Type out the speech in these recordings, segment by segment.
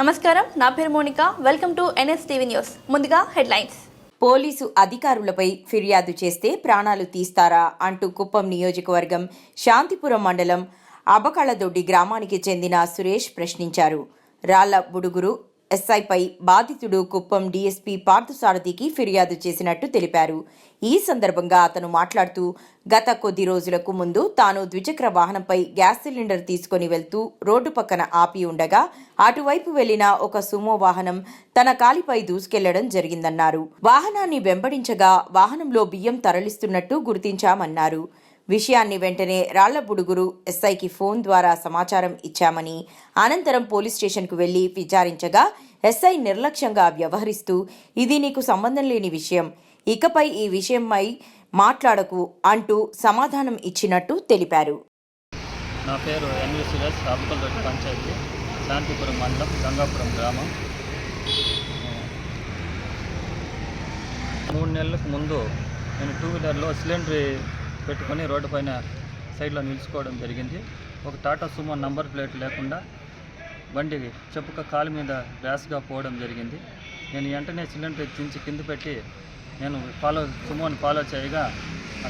నమస్కారం నా పేరు Monika. Welcome to N S TV news ముందుగా హెడ్లైన్స్. పోలీసు అధికారులపై ఫిర్యాదు చేస్తే ప్రాణాలు తీస్తారా అంటూ కుప్పం నియోజకవర్గం శాంతిపురం మండలం అబకళదొడ్డి గ్రామానికి చెందిన సురేష్ ప్రశ్నించారు. రాళ్ళ బుడుగురు ఎస్ఐపై బాధితుడు కుప్పం డీఎస్పీ పార్థసారథికి ఫిర్యాదు చేసినట్టు తెలిపారు. ఈ సందర్భంగా అతను మాట్లాడుతూ గత కొద్ది రోజులకు ముందు తాను ద్విచక్ర వాహనంపై గ్యాస్ సిలిండర్ తీసుకొని వెళ్తూ రోడ్డు పక్కన ఆపి ఉండగా అటువైపు వెళ్ళిన ఒక సుమో వాహనం తన కాలిపై దూసుకెళ్ళడం జరిగిందన్నారు. వాహనాన్ని వెంబడించగా వాహనంలో బియ్యం తరలిస్తున్నట్టు గుర్తించామన్నారు. విషయాన్ని వెంటనే రాళ్ళబుడుగురు ఎస్ఐకి ఫోన్ ద్వారా సమాచారం ఇచ్చామని అనంతరం పోలీస్ స్టేషన్కు వెళ్ళి విచారించగా ఎస్ఐ నిర్లక్ష్యంగా వ్యవహరిస్తూ ఇది నీకు సంబంధం లేని విషయం ఇకపై ఈ విషయమై మాట్లాడకు అంటూ సమాధానం ఇచ్చినట్టు తెలిపారు. నా పేరు ఎన్వి సురేష్ పంచాయతీ శాంతిపురం మండలం గంగాపురం గ్రామం. మూడు నెలలకు ముందు నేను టూ వీలర్లో సిలిండర్ పెట్టుకొని రోడ్డు పైన సైడ్లో నిలుచుకోవడం జరిగింది. ఒక టాటా సుమో నంబర్ ప్లేట్ లేకుండా బండి చెప్పుక కాలు మీద ర్యాష్గా పోవడం జరిగింది. నేను వెంటనే సిలిండర్ చించి కింద పెట్టి నేను ఫాలో సుమోని ఫాలో చేయగా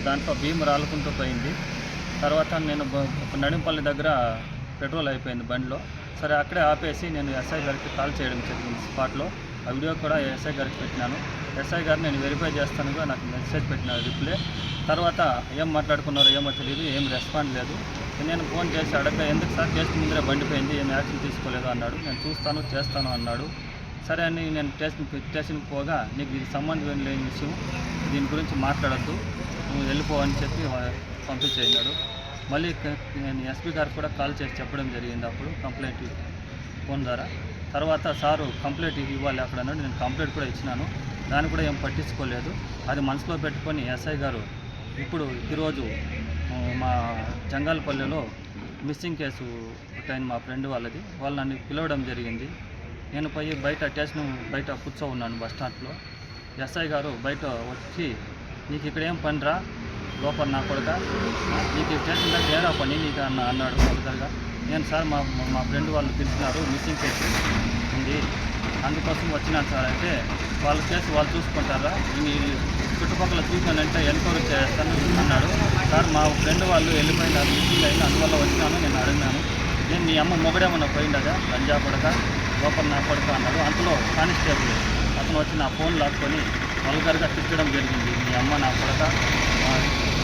దాంట్లో భీమ్ రాలుకుంటూ పోయింది. తర్వాత నేను నడింపల్లి దగ్గర పెట్రోల్ అయిపోయింది బండిలో. సరే అక్కడే ఆపేసి నేను ఎస్ఐ గారికి కాల్ చేయడం జరిగింది స్పాట్లో. ఆ వీడియో కూడా ఎస్ఐ గారికి పెట్టినాను. ఎస్ఐ గారు నేను వెరిఫై చేస్తానుగా నాకు మెసేజ్ పెట్టినారు రిప్లై తర్వాత ఏం మాట్లాడుకున్నారో ఏమో తెలియదు ఏం రెస్పాండ్ లేదు. నేను ఫోన్ చేసి అడగ ఎందుకు సార్ చేసి ముందరే బండిపోయింది ఏం యాక్షన్ తీసుకోలేదు అన్నాడు. నేను చూస్తాను చేస్తాను అన్నాడు. సరే అని నేను స్టేషన్ స్టేషన్కి పోగా నీకు ఇది సంబంధం లేని విషయం దీని గురించి మాట్లాడద్దు. నువ్వు వెళ్ళిపో అని చెప్పి వా- పంపించేసినాడు. మళ్ళీ నేను ఎస్పీ గారు కూడా కాల్ చేసి చెప్పడం జరిగింది అప్పుడు కంప్లైంట్ ఫోన్ ద్వారా. తర్వాత సారు కంప్లైంట్ ఇవ్వాలి అక్కడ అన్నాడు నేను కంప్లైంట్ కూడా ఇచ్చినాను. దాన్ని కూడా ఏం పట్టించుకోలేదు. అది మనసులో పెట్టుకొని ఎస్ఐ గారు ఇప్పుడు ఈరోజు మా జంగాలపల్లెలో మిస్సింగ్ కేసు ఒకటైన మా ఫ్రెండ్ వాళ్ళది. వాళ్ళు నన్ను పిలవడం జరిగింది. నేను పోయి బయట స్టేషన్ బయట కూర్చో ఉన్నాను బస్ స్టాండ్లో. ఎస్ఐ గారు బయట వచ్చి నీకు ఇక్కడ ఏం పనిరా? లోపల నా కొడుక. నీకు స్టేషన్ దగ్గర ఏరా పని నీకు అన్న అన్నాడు ఫర్దర్గా నేను సార్ మా మా- ఫ్రెండ్ వాళ్ళు పిలిచినారు మిస్సింగ్ కేసు ఉంది. అందుకోసం వచ్చినాను సార్. అయితే వాళ్ళ కేసు వాళ్ళు చూసుకుంటారా? మీ చుట్టుపక్కల చూసానంటే ఎన్క్వైరీ చేస్తాను అన్నాడు. సార్ మా ఫ్రెండ్ వాళ్ళు వెళ్ళిపోయినారు మిస్సింగ్ అయింది అందువల్ల వచ్చినాను నేను అడిగినాను. నేను మీ అమ్మ మొగడేమన్నా పోయిండగా గంజా పడక లోపల నా పడక అన్నాడు. అంతలో కానిస్టేబుల్ అతను వచ్చి నా ఫోన్ లాక్కొని వల్గర్గా తిట్టడం జరిగింది. మీ అమ్మ నా పడక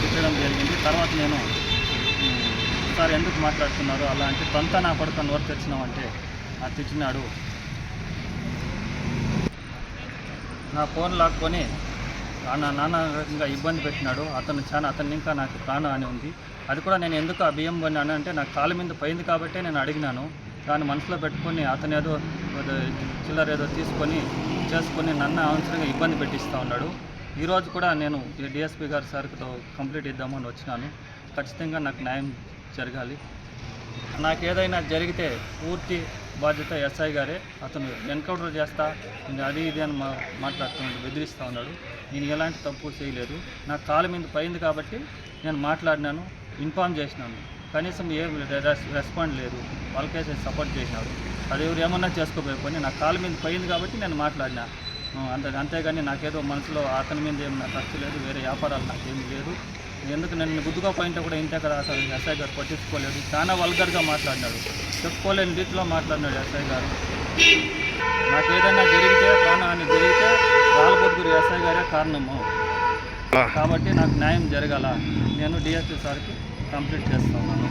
తిట్టడం జరిగింది. తర్వాత నేను సార్ ఎందుకు మాట్లాడుతున్నారు? అలా అంటే తొంత నా కొడుకు నోరు తెచ్చినామంటే ఆ తిట్టినాడు నా ఫోన్ లాక్కొని నా నా నాన్నగా ఇబ్బంది పెట్టినాడు. అతను చాలా అతను ఇంకా నాకు ప్రాణం అని ఉంది. అది కూడా నేను ఎందుకు ఆ బియ్యం కొన్నాను అంటే నాకు కాలు మీద పోయింది కాబట్టే నేను అడిగినాను. దాన్ని మనసులో పెట్టుకొని అతను ఏదో ఏదో చిల్లర ఏదో తీసుకొని చేసుకొని నన్ను అవసరంగా ఇబ్బంది పెట్టిస్తూ ఉన్నాడు. ఈరోజు కూడా నేను డిఎస్పీ గారి సార్తో కంప్లీట్ ఇద్దామని వచ్చినాను. ఖచ్చితంగా నాకు న్యాయం జరగాలి. నాకు ఏదైనా జరిగితే పూర్తి బాధ్యత ఎస్ఐ గారే. అతను ఎన్కౌంటర్ చేస్తా నేను అది ఇది అని మా మాట్లాడుతున్నాడు బెదిరిస్తూ ఉన్నాడు. నేను ఎలాంటి తప్పు చేయలేదు. నా కాలు మీద పోయింది కాబట్టి నేను మాట్లాడినాను ఇన్ఫామ్ చేసినాను. కనీసం ఏం రెస్- రెస్పాండ్ లేదు. వాళ్ళకేసే సపోర్ట్ చేసినాడు. అది ఎవరు ఏమన్నా చేసుకోబోయే నా కాలు మీద పోయింది కాబట్టి నేను మాట్లాడినా. అంతే అంతేగాని నాకేదో మనసులో అతని మీద ఏమి నాకు ఖర్చు లేదు వేరే వ్యాపారాలు నాకేం లేదు ఎందుకు నన్ను గుద్దుగా పోయింటే కూడా ఇంతే కదా అసలు ఎస్ఐ గారు పట్టించుకోలేదు? చాలా వల్గర్గా మాట్లాడినాడు. చెప్పుకోలేని రీతిలో మాట్లాడినాడు ఎస్ఐ గారు. నాకు ఏదైనా జరిగితే ప్రాణహాని జరిగితే రాలబొద్దురు ఎస్ఐ గారే కారణము. కాబట్టి నాకు న్యాయం జరగాల. నేను డిఎస్పీ సార్కి కంప్లీట్ చేస్తా ఉన్నాను.